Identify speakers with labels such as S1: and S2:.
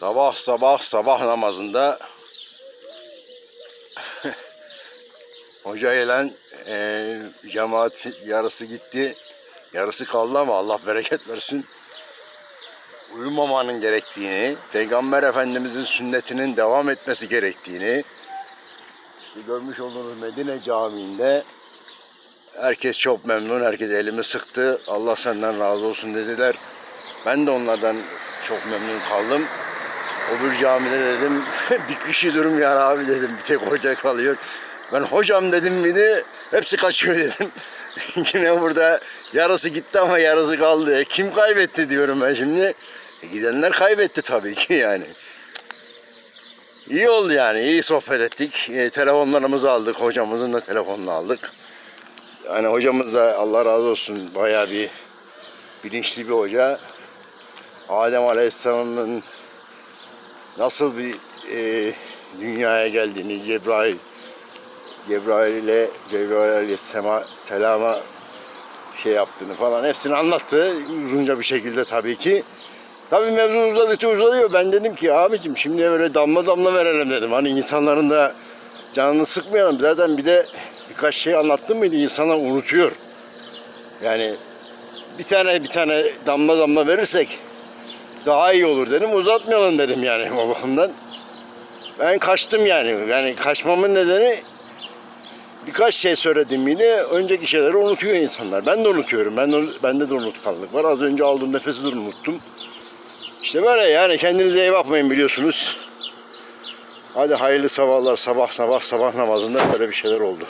S1: Sabah sabah sabah namazında hoca ile e, cemaat yarısı gitti. Yarısı kaldı ama Allah bereket versin. Uyumamanın gerektiğini, Peygamber Efendimizin sünnetinin devam etmesi gerektiğini işte görmüş olduğunuz Medine Camii'nde herkes çok memnun, herkes elimi sıktı. Allah senden razı olsun dediler. Ben de onlardan çok memnun kaldım. Öbür camide dedim bir kişi durum ya abi dedim bir tek hoca kalıyor. Ben hocam dedim miydi hepsi kaçıyor dedim. Yine burada yarısı gitti ama yarısı kaldı. E, kim kaybetti diyorum ben şimdi. E, gidenler kaybetti tabii ki yani. İyi oldu yani iyi sohbet ettik. E, telefonlarımızı aldık hocamızın da telefonunu aldık. Yani hocamız da Allah razı olsun bayağı bir bilinçli bir hoca. Adem Aleyhisselam'ın nasıl bir e, dünyaya geldiğini Cebrail Cebrail ile Cebrail Aleyhisselam'a selama şey yaptığını falan hepsini anlattı uzunca bir şekilde tabii ki. Tabii mevzu uzadıkça uzalıyor. Ben dedim ki abicim şimdi böyle damla damla verelim dedim. Hani insanların da canını sıkmayalım. Zaten bir de birkaç şey anlattım mıydı insanlar unutuyor. Yani bir tane bir tane damla damla verirsek daha iyi olur dedim. Uzatmayalım dedim yani o bakımdan. Ben kaçtım yani. Yani kaçmamın nedeni birkaç şey söyledim yine önceki şeyleri unutuyor insanlar. Ben de unutuyorum. Ben de, bende de unutkanlık var. Az önce aldığım nefesi de unuttum. İşte böyle yani kendinize iyi bakmayın biliyorsunuz. Hadi hayırlı sabahlar sabah sabah sabah namazında böyle bir şeyler oldu.